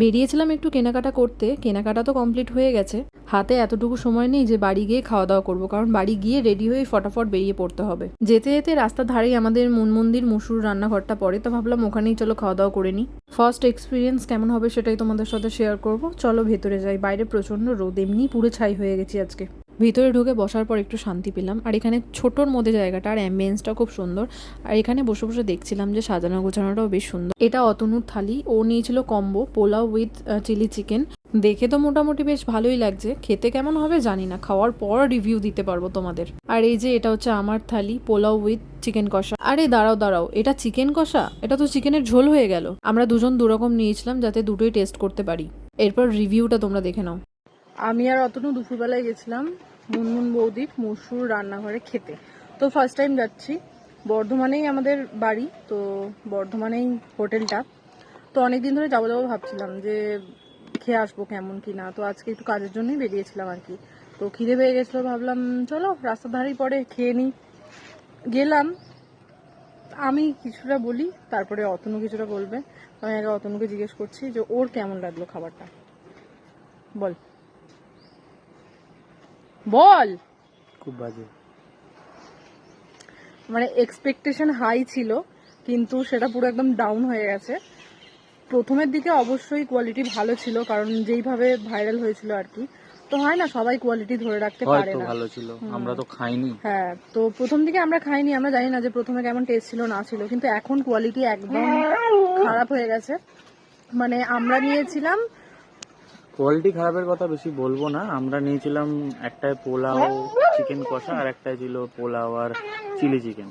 বেরিয়েছিলাম একটু কেনাকাটা করতে, কেনাকাটা তো কমপ্লিট হয়ে গেছে। হাতে এতটুকু সময় নেই যে বাড়ি গিয়ে খাওয়া দাওয়া করব, কারণ বাড়ি গিয়ে রেডি হয়ে ফটাফট বেরিয়ে পড়তে হবে। যেতে যেতে রাস্তার ধারেই আমাদের মন মন্দির মুসুর রান্নাঘরটা পড়ে, তো ভাবলাম ওখানেই চলো খাওয়া দাওয়া করে নিই। ফার্স্ট এক্সপিরিয়েন্স কেমন হবে সেটাই তোমাদের সাথে শেয়ার করব। চলো ভেতরে যাই, বাইরে প্রচণ্ড রোদ, এমনি পুরো ছাই হয়ে গেছি আজকে। ভিতরে ঢুকে বসার পর একটু শান্তি পেলাম। আর এখানে ছোটোর মধ্যে জায়গাটা আর অ্যাম্বিয়েন্সটা খুব সুন্দর। আর এখানে বসে বসে দেখছিলাম যে সাজানো গোছানোটাও বেশ সুন্দর। এটা অতনুর থালি। ও নিয়েছিল combo, pulao with chilli chicken দেখে তো মোটামুটি বেশ ভালোই লাগছে। খেতে কেমন হবে জানি না। খাওয়ার পর রিভিউ দিতে পারব তোমাদের। আর এই যে এটা হচ্ছে আমার থালি, পোলাও উইথ চিকেন কষা। আরে দাঁড়াও দাঁড়াও। এটা চিকেন কষা? এটা তো চিকেনের ঝোল হয়ে গেল। আমরা দুজন দুরকম নিয়েছিলাম যাতে দুটোই টেস্ট করতে পারি। এরপর রিভিউটা তোমরা দেখে নাও। আমি আর অতনু দুপুরবেলায় গেছিলাম মুনমুন বৌদির মসুর রান্নাঘরে খেতে। তো ফার্স্ট টাইম যাচ্ছি। বর্ধমানেই আমাদের বাড়ি, তো বর্ধমানেই হোটেলটা। তো অনেকদিন ধরে যাব যাব ভাবছিলাম যে খেয়ে আসব কেমন কি না। তো আজকে একটু কাজের জন্যই বেরিয়েছিলাম আর কি। তো খিদে পেয়ে গেছিল, ভাবলাম চলো রাস্তার ধারেই পরে খেয়ে নিই। গেলাম। আমি কিছুটা বলি, তারপরে অতনু কিছুটা বলবে। আমি আগে অতনুকে জিজ্ঞেস করছি যে ওর কেমন লাগল খাবারটা। বল। বল। খুব বাজে। মানে এক্সপেকটেশন হাই ছিল কিন্তু সেটা পুরো একদম ডাউন হয়ে গেছে। প্রথমের দিকে অবশ্যই কোয়ালিটি ভালো ছিল কারণ যেইভাবে ভাইরাল হয়েছিল আর কি। তো হয় না সবাই কোয়ালিটি ধরে রাখতে পারে না। ভালো ছিল আমরা তো খাইনি। হ্যাঁ তো প্রথম দিকে আমরা খাইনি আমরা জানি না যে প্রথমে কেমন টেস্ট ছিল না ছিল কিন্তু এখন কোয়ালিটি একদম খারাপ হয়ে গেছে। মানে আমরা নিয়েছিলাম কোয়ালিটি খারাপের কথা বেশি বলব না। আমরা নিয়েছিলাম একটায় পোলাও চিকেন কষা আর একটাই ছিল পোলাও আর চিলি চিকেন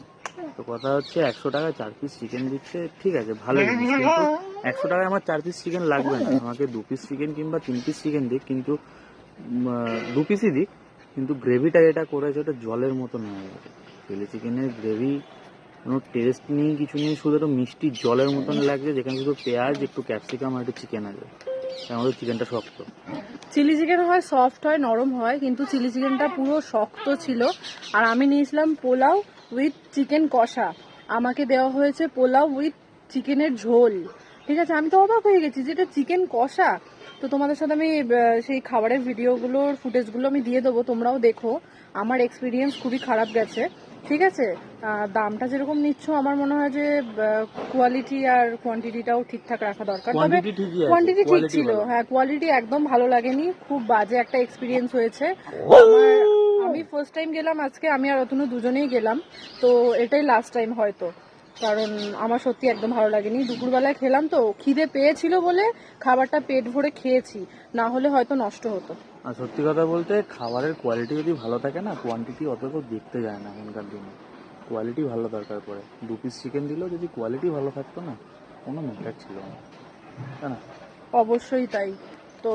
তো কথা হচ্ছে একশো টাকায় চার পিস চিকেন দিচ্ছে, ঠিক আছে, ভালো জিনিস। কিন্তু একশো টাকায় আমার চার পিস চিকেন লাগবে না। আমাকে দু পিস চিকেন কিংবা তিন পিস চিকেন দিক, কিন্তু দু পিসই দিক, কিন্তু গ্রেভিটা যেটা করেছে ওটা জলের মতন হয়ে গেছে চিলি চিকেনের গ্রেভি কোনো টেস্ট নেই, কিছু নেই, শুধু একটু মিষ্টি জলের মতন লাগছে, যেখানে শুধু পেঁয়াজ, একটু ক্যাপসিকাম আর একটু চিকেন আছে। আমাদের চিকেনটা শক্ত। চিলি চিকেন হয় সফট হয়, নরম হয়, কিন্তু চিলি চিকেনটা পুরো শক্ত ছিল। আর আমি নিয়েছিলাম পোলাও উইথ চিকেন কষা। আমাকে দেওয়া হয়েছে পোলাও উইথ চিকেনের ঝোল। ঠিক আছে, আমি তো অবাক হয়ে গেছি যেটা চিকেন কষা। তো তোমাদের সাথে আমি সেই খাবারের ভিডিওগুলোর ফুটেজগুলো আমি দিয়ে দেবো, তোমরাও দেখো। আমার এক্সপিরিয়েন্স খুবই খারাপ গেছে। ঠিক আছে? দামটা যেরকম নিচ্ছ আমার মনে হয় যে কোয়ালিটি আর কোয়ান্টিটিটাও ঠিকঠাক রাখা দরকার। তবে কোয়ান্টিটি ঠিক ছিল। হ্যাঁ কোয়ালিটি একদম ভালো লাগেনি। খুব বাজে একটা এক্সপিরিয়েন্স হয়েছে। আমি ফার্স্ট টাইম গেলাম আজকে আমি আর অতনু দুজনেই গেলাম। তো এটাই লাস্ট টাইম হয়তো। কারণ আমার সত্যি একদম ভালো লাগেনি। দুপুরবেলায় খেলাম তো খিদে পেয়েছিল বলে খাবারটা পেট ভরে খেয়েছি না হলে হয়তো নষ্ট হতো। আর সত্যি কথা বলতে খাবারের কোয়ালিটি যদি ভালো থাকে না কোয়ান্টিটি অত কেউ দেখতে যায় না এখনকার দিনে। কোয়ালিটি ভালো দরকার পড়ে। দু পিস চিকেন দিলেও যদি কোয়ালিটি ভালো থাকতো না কোনো ম্যাটার ছিল না। অবশ্যই তাই। তো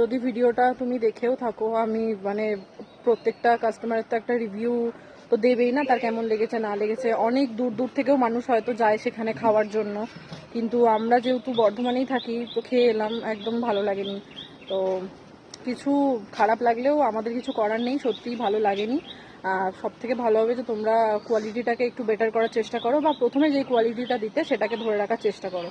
যদি ভিডিওটা তুমি দেখেও থাকো আমি মানে প্রত্যেকটা কাস্টমারের তো একটা রিভিউ তো দেবেই না তার কেমন লেগেছে, না লেগেছে। অনেক দূর দূর থেকেও মানুষ হয়তো যায় সেখানে খাওয়ার জন্য। কিন্তু আমরা যেহেতু বর্ধমানেই থাকি, তো খেয়ে এলাম, একদম ভালো লাগেনি। তো কিছু খারাপ লাগলেও আমাদের কিছু করার নেই, সত্যিই ভালো লাগেনি। সব থেকে ভালো হবে যে তোমরা কোয়ালিটিটাকে একটু বেটার করার চেষ্টা করো বা প্রথমে যে কোয়ালিটিটা দিতে সেটাকে ধরে রাখার চেষ্টা করো।